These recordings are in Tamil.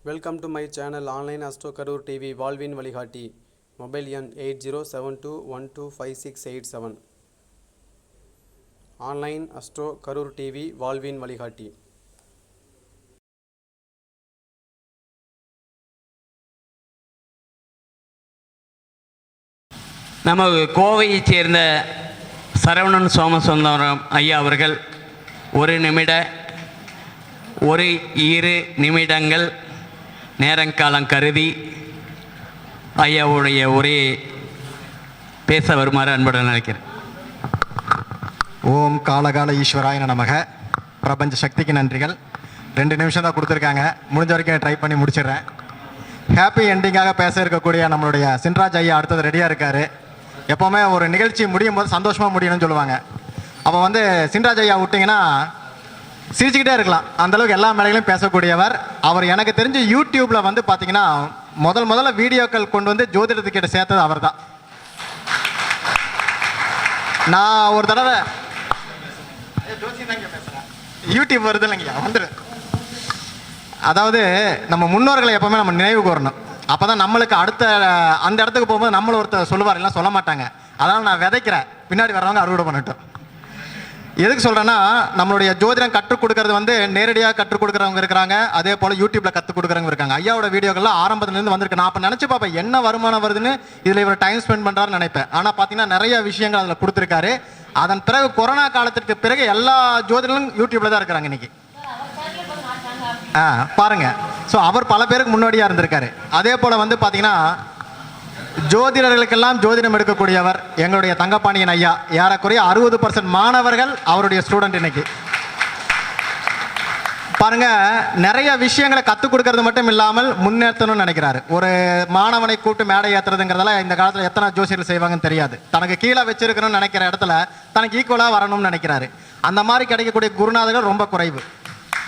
Welcome to my channel online astro Karur TV வாழ்வின் வழிகாட்டி மொபைல் எண் eight zero seven two one two five six eight seven online astro Karur TV வாழ்வின் வழிகாட்டி நம்ம கோவையைச் சேர்ந்த சரவணன் சோமசுந்தரம் ஐயா அவர்கள் ஒரு நிமிட ஒரு இரு நிமிடங்கள் நேரங்காலம் கருதி ஐயாவுடைய உரையை பேச வருமாறு அன்புடன் நினைக்கிறேன். ஓம் காலகால ஈஸ்வராய நமக. பிரபஞ்ச சக்திக்கு நன்றிகள். ரெண்டு நிமிஷம் தான் கொடுத்துருக்காங்க. முடிஞ்ச வரைக்கும் ட்ரை பண்ணி முடிச்சிடுறேன். ஹாப்பி எண்டிங்காக பேச இருக்கக்கூடிய நம்மளுடைய சின்ராஜ் ஐயா அடுத்தது ரெடியாக இருக்கார். எப்போவுமே ஒரு நிகழ்ச்சி முடியும் போது சந்தோஷமாக முடியணும்னு சொல்லுவாங்க. அப்போ வந்து சின்ராஜ் ஐயா விட்டிங்கன்னா சிரிச்சுக்கிட்டே இருக்கலாம். அந்த அளவுக்கு எல்லா மேலைகளையும் பேசக்கூடியவர். அவர் எனக்கு தெரிஞ்சு யூடியூப்பில் வந்து பார்த்தீங்கன்னா முதல் முதல்ல வீடியோக்கள் கொண்டு வந்து ஜோதிடத்துக்கிட்ட சேர்த்தது அவர் தான் நான் ஒரு தடவை யூடியூப் வருது இல்லைங்க வந்துடு அதாவது நம்ம முன்னோர்களை எப்பவுமே நம்ம நினைவு கூறணும். அப்பதான் நம்மளுக்கு அடுத்த அந்த இடத்துக்கு போகும்போது நம்மள ஒருத்தர் சொல்லுவார் எல்லாம் சொல்ல மாட்டாங்க. அதனால நான் விதைக்கிறேன். பின்னாடி வர்றவங்க அறுவடை பண்ணட்டும். எதுக்கு சொல்கிறேன்னா நம்மளுடைய ஜோதிடம் கற்றுக் கொடுக்கறது வந்து நேரடியாக கற்றுக் கொடுக்குறவங்க இருக்கிறாங்க. அதே போல் யூடியூப்பில் கற்றுக் கொடுக்குறவங்க இருக்காங்க. ஐயாவோட வீடியோக்கள்லாம் ஆரம்பத்துலேருந்து வந்திருக்கு. நான் அப்போ நினச்சி பார்ப்பேன் என்ன வருமானம் வருதுன்னு இதில் இவர் டைம் ஸ்பெண்ட் பண்ணுறாருன்னு நினைப்பேன். ஆனால் பார்த்தீங்கன்னா நிறைய விஷயங்கள் அதில் கொடுத்துருக்காரு. அதன் பிறகு கொரோனா காலத்திற்கு பிறகு எல்லா ஜோதிடங்களும் யூடியூப்பில் தான் இருக்கிறாங்க இன்னைக்கு. ஆ பாருங்கள் ஸோ அவர் பல பேருக்கு முன்னோடியாக இருந்திருக்காரு. அதே போல் வந்து பார்த்தீங்கன்னா ஜோதிடர்களுக்கெல்லாம் ஜோதிடம் எடுக்கக்கூடியவர் எங்களுடைய தங்கப்பாணியின் ஐயா. ஏறக்குறைய அறுபது பர்சன்ட் மாணவர்கள் அவருடைய ஸ்டூடெண்ட் இன்னைக்கு. பாருங்க நிறைய விஷயங்களை கற்றுக் கொடுக்கறது மட்டும் இல்லாமல் முன்னேற்றணும்னு நினைக்கிறாரு. ஒரு மாணவனை கூட்டு மேடை ஏற்றுறதுங்கிறதெல்லாம் இந்த காலத்தில் எத்தனை ஜோசியர்கள் செய்வாங்கன்னு தெரியாது. தனக்கு கீழே வச்சிருக்கணும்னு நினைக்கிற இடத்துல தனக்கு ஈக்குவலாக வரணும்னு நினைக்கிறாரு. அந்த மாதிரி கிடைக்கக்கூடிய குருநாதர்கள் ரொம்ப குறைவு.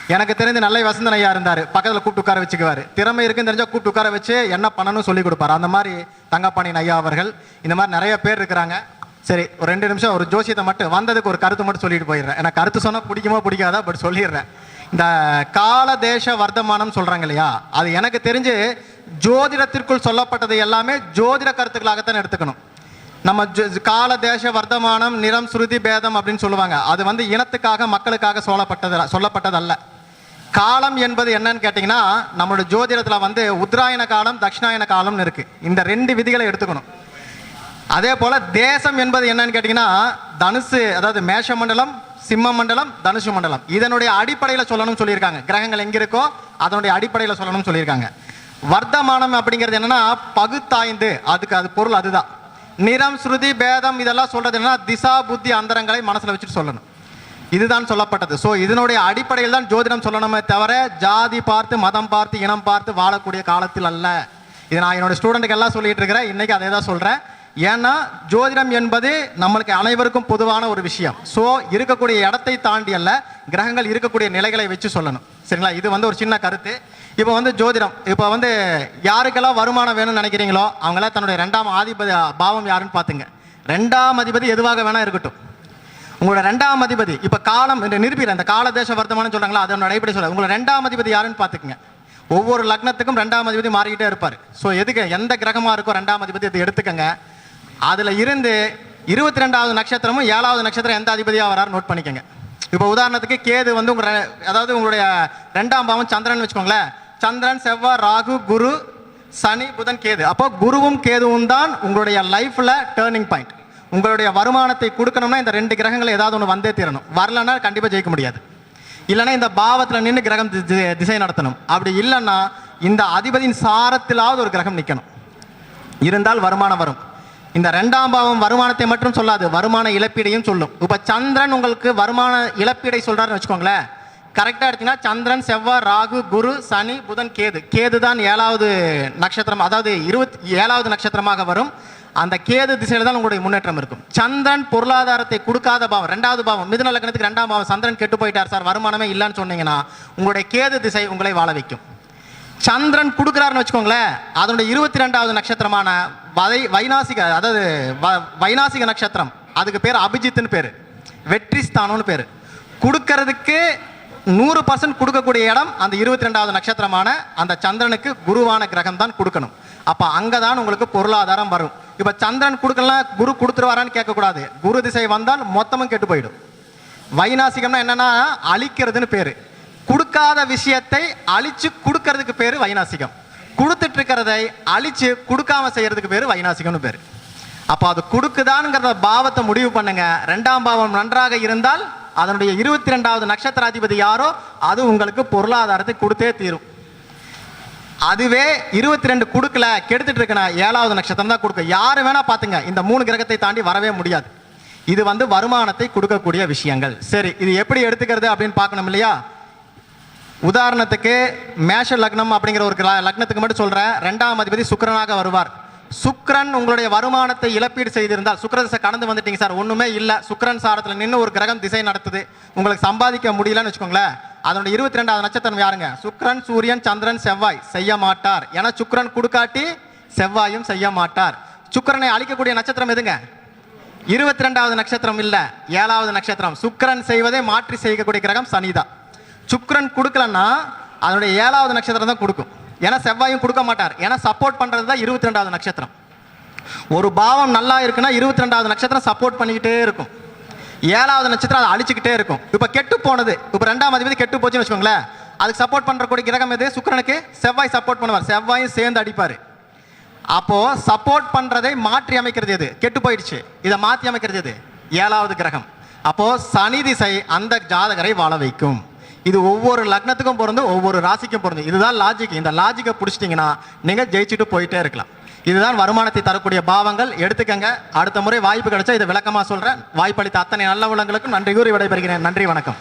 எனக்கு தெரிஞ்சு நல்ல வசந்தன் ஐயா இருந்தார். பக்கத்தில் கூப்பிட்டு உட்கார வச்சுக்குவார். திறமை இருக்குன்னு தெரிஞ்சால் கூப்பிட்டு உட்கார வச்சு என்ன பண்ணணும் சொல்லி கொடுப்பாரு. அந்த மாதிரி தங்கப்பாணியின் ஐயா அவர்கள் இந்த மாதிரி நிறைய பேர் இருக்கிறாங்க. சரி ஒரு ரெண்டு நிமிஷம் ஒரு ஜோசியத்தை மட்டும் வந்ததுக்கு ஒரு கருத்து மட்டும் சொல்லிட்டு போயிடுறேன். எனக்கு கருத்து சொன்னால் பிடிக்குமோ பிடிக்காதா பட் சொல்லிடுறேன். இந்த கால தேச வர்த்தமானம் சொல்கிறாங்க இல்லையா? அது எனக்கு தெரிஞ்சு ஜோதிடத்திற்குள் சொல்லப்பட்டது எல்லாமே ஜோதிட கருத்துக்களாகத்தான் எடுத்துக்கணும். நம்ம கால தேச வர்த்தமானம் நிறம் சுருதி பேதம் அப்படின்னு சொல்லுவாங்க. அது வந்து இனத்துக்காக மக்களுக்காக சொல்லப்பட்டது சொல்லப்பட்டதல்ல. காலம் என்பது என்னன்னு கேட்டிங்கன்னா நம்மளோட ஜோதிடத்தில் வந்து உத்தராயண காலம் தட்சிணாயன காலம்னு இருக்குது இந்த ரெண்டு விதிகளை எடுத்துக்கணும். அதே போல் தேசம் என்பது என்னன்னு கேட்டிங்கன்னா தனுசு அதாவது மேஷ மண்டலம் சிம்ம மண்டலம் தனுசு மண்டலம். இதனுடைய அடிப்படையில் சொல்லணும்னு சொல்லியிருக்காங்க. கிரகங்கள் எங்கே இருக்கோ அதனுடைய அடிப்படையில் சொல்லணும்னு சொல்லியிருக்காங்க. வர்த்தமானம் அப்படிங்கிறது என்னென்னா பகுத்தாய்ந்து அதுக்கு அது பொருள் அதுதான். நிறம் ஸ்ருதி பேதம் இதெல்லாம் சொல்கிறது என்னென்னா திசா புத்தி அந்தரங்களை மனசில் வச்சுட்டு சொல்லணும். இதுதான் சொல்லப்பட்டது. ஸோ இதனுடைய அடிப்படையில் தான் ஜோதிடம் சொல்லணுமே தவிர ஜாதி பார்த்து மதம் பார்த்து இனம் பார்த்து வாழக்கூடிய காலத்தில் அல்ல. இது நான் என்னோட ஸ்டூடெண்ட்டுக்கு எல்லாம் சொல்லிட்டு இருக்கிறேன். இன்னைக்கு அதே தான் சொல்கிறேன் ஏன்னா ஜோதிடம் என்பது நம்மளுக்கு அனைவருக்கும் பொதுவான ஒரு விஷயம். ஸோ இருக்கக்கூடிய இடத்தை தாண்டி அல்ல கிரகங்கள் இருக்கக்கூடிய நிலைகளை வச்சு சொல்லணும். சரிங்களா? இது வந்து ஒரு சின்ன கருத்து. இப்போ வந்து ஜோதிடம். இப்போ வந்து யாருக்கெல்லாம் வருமானம் வேணும்னு நினைக்கிறீங்களோ அவங்களாம் தன்னுடைய ரெண்டாம் ஆதிபதி பாவம் யாருன்னு பார்த்துங்க. ரெண்டாம் அதிபதி எதுவாக வேணால் இருக்கட்டும். உங்களோட ரெண்டாம் அதிபதி இப்ப காலம் இந்த நிரூபிக்கிற அந்த கால தேச வர்த்தமானு சொல்றாங்களா அதனோட அடிப்படை சொல்ல உங்களோட ரெண்டாம் அதிபதி யாருன்னு பாத்துக்கங்க ஒவ்வொரு லக்னத்துக்கும் ரெண்டாம் அதிபதி மாறிக்கிட்டே இருப்பாரு. ஸோ எதுக்கு எந்த கிரகமா இருக்கோ ரெண்டாம் அதிபதி அதை எடுத்துக்கங்க. அதுல இருந்து இருபத்தி ரெண்டாவது நட்சத்திரமும் ஏழாவது நட்சத்திரம் எந்த அதிபதியாக வராரு நோட் பண்ணிக்கங்க. இப்போ உதாரணத்துக்கு கேது வந்து உங்க அதாவது உங்களுடைய ரெண்டாம் பாவம் சந்திரன் வச்சுக்கோங்களேன். சந்திரன் செவ்வாய் ராகு குரு சனி புதன் கேது. அப்போ குருவும் கேதுவும் தான் உங்களுடைய லைஃப்ல டேர்னிங் பாயிண்ட் உங்களுடைய வருமானத்தை கொடுக்கணும்னா இந்த ரெண்டு கிரகங்கள் ஏதாவது ஒன்று வந்தே தீரணும். வரலன்னா கண்டிப்பாக ஜெயிக்க முடியாது. இல்லைன்னா இந்த பாவத்தில் நின்று கிரகம் திசை நடத்தணும். அப்படி இல்லைன்னா இந்த அதிபதியின் சாரத்திலாவது ஒரு கிரகம் நிற்கணும் இருந்தால் வருமானம் வரும். இந்த ரெண்டாம் பாவம் வருமானத்தை மட்டும் சொல்லாது வருமான இழப்பீடையும் சொல்லும். இப்போ சந்திரன் உங்களுக்கு வருமான இழப்பீடை சொல்கிறாருன்னு வச்சுக்கோங்களேன். கரெக்டாக எடுத்தீங்கன்னா சந்திரன் செவ்வாய் ராகு குரு சனி புதன் கேது. கேது தான் ஏழாவது நட்சத்திரம் அதாவது இருபத்தி ஏழாவது நட்சத்திரமாக வரும். அந்த கேது திசையில் தான் உங்களுடைய முன்னேற்றம் இருக்கும். சந்திரன் பொருளாதாரத்தை கொடுக்காத பாவம் ரெண்டாவது பாவம் மிதுன லக்னத்துக்கு ரெண்டாம் பாவம் சந்திரன் கெட்டு போயிட்டார் சார் வருமானமே இல்லைன்னு சொன்னீங்கன்னா உங்களுடைய கேது திசை உங்களை வாழ வைக்கும். சந்திரன் கொடுக்குறாருன்னு வச்சுக்கோங்களேன் அதனுடைய இருபத்தி ரெண்டாவது நட்சத்திரமான வை வைநாசிக அதாவது வ- வைநாசிக நட்சத்திரம் அதுக்கு பேர் அபிஜித்துன்னு பேர். வெற்றி ஸ்தானம்னு பேர். கொடுக்கறதுக்கு நூறு பர்சன்ட் கொடுக்கக்கூடிய இடம் அந்த இருபத்தி ரெண்டாவது நட்சத்திரமான அந்த சந்திரனுக்கு குருவான கிரகம் தான் கொடுக்கணும். அப்போ அங்கே தான் உங்களுக்கு பொருளாதாரம் வரும். இப்போ சந்திரன் கொடுக்கலாம் குரு கொடுத்துருவாரான்னு கேட்கக்கூடாது. குரு திசை வந்தால் மொத்தமும் கெட்டு போயிடும். வைநாசிகம்னா என்னன்னா அழிக்கிறதுன்னு பேர். கொடுக்காத விஷயத்தை அழிச்சு கொடுக்கறதுக்கு பேர் வைநாசிகம். கொடுத்துட்டு இருக்கிறதை அழிச்சு கொடுக்காம செய்யறதுக்கு பேர் வைநாசிகம்னு பேர். அப்போ அது கொடுக்குதான்ங்கிற பாவத்தை முடிவு பண்ணுங்க. ரெண்டாம் பாவம் நன்றாக இருந்தால் அதனுடைய இருபத்தி ரெண்டாவது நட்சத்திராதிபதி யாரோ அது உங்களுக்கு பொருளாதாரத்தை கொடுத்தே தீரும். அதுவே இருபத்தி ரெண்டு கொடுக்கல கெடுத்துட்டு இருக்கன ஏழாவது நட்சத்திரம் தான் கொடுக்கும் யார் வேணா பார்த்துங்க இந்த மூணு கிரகத்தை தாண்டி வரவே முடியாது. இது வந்து வருமானத்தை கொடுக்கக்கூடிய விஷயங்கள். சரி இது எப்படி எடுத்துக்கிறது அப்படின்னு பார்க்கணும் இல்லையா? உதாரணத்துக்கு மேஷ லக்னம் அப்படிங்கிற ஒரு கிர- லக்னத்துக்கு மட்டும் சொல்கிறேன் ரெண்டாம் அதிபதி சுக்கிரனாக வருவார். சுக்ரன் உங்களுடைய வருமானத்தை இழப்பீடு செய்திருந்தால் சுக்ரதிசை கடந்து வந்துட்டீங்க சார். ஒன்றுமே இல்லை. சுக்ரன் சாரத்தில் நின்று ஒரு கிரகம் திசை நடத்துது. உங்களுக்கு சம்பாதிக்க முடியலன்னு வச்சுக்கோங்களேன். அதனுடைய இருபத்தி ரெண்டாவது நட்சத்திரம் யாருங்க? சுக்ரன் சூரியன் சந்திரன் செவ்வாய். செய்ய மாட்டார். ஏன்னா சுக்கிரன் கொடுக்காட்டி செவ்வாயும் செய்ய மாட்டார். சுக்கரனை அழிக்கக்கூடிய நட்சத்திரம் எதுங்க? இருபத்தி ரெண்டாவது நட்சத்திரம் இல்லை. ஏழாவது நட்சத்திரம். சுக்கரன் செய்வதை மாற்றி செய்யக்கூடிய கிரகம் சனிதான். சுக்ரன் கொடுக்கலன்னா அதனுடைய ஏழாவது நட்சத்திரம் தான் கொடுக்கும். ஏன்னா செவ்வாயும் கொடுக்க மாட்டார். ஏன்னா சப்போர்ட் பண்ணுறது தான் இருபத்தி ரெண்டாவது நட்சத்திரம். ஒரு பாவம் நல்லா இருக்குன்னா இருபத்தி ரெண்டாவது நட்சத்திரம் சப்போர்ட் பண்ணிக்கிட்டே இருக்கும். ஏழாவது நட்சத்திரம் அதை அழிச்சிக்கிட்டே இருக்கும். இப்போ கெட்டு போனது. இப்போ ரெண்டாம் அதிபதி கெட்டு போச்சுன்னு வச்சுக்கோங்களேன். அதுக்கு சப்போர்ட் பண்ணுறக்கூடிய கிரகம் எது? சுக்கரனுக்கு செவ்வாய் சப்போர்ட் பண்ணுவார். செவ்வாயும் சேர்ந்து அடிப்பார். அப்போது சப்போர்ட் பண்ணுறதை மாற்றி அமைக்கிறது எது? கெட்டு போயிடுச்சு. இதை மாற்றி அமைக்கிறது எது? ஏழாவது கிரகம். அப்போது சனி திசை அந்த ஜாதகரை வாழ வைக்கும். இது ஒவ்வொரு லக்னத்துக்கும் பொருந்து ஒவ்வொரு ராசிக்கும் பொருந்து இதுதான் லாஜிக் இந்த லாஜிக்கை பிடிச்சிட்டிங்கன்னா நீங்கள் ஜெயிச்சுட்டு போயிட்டே இருக்கலாம். இதுதான் வருமானத்தை தரக்கூடிய பாவங்கள். எடுத்துக்கங்க. அடுத்த முறை வாய்ப்பு கிடைச்சா இதை விளக்கமா சொல்கிறேன் வாய்ப்பளித்த அத்தனை நல்ல உள்ளங்களுக்கும் நன்றி கூறி விடைபெறுகிறேன். நன்றி வணக்கம்.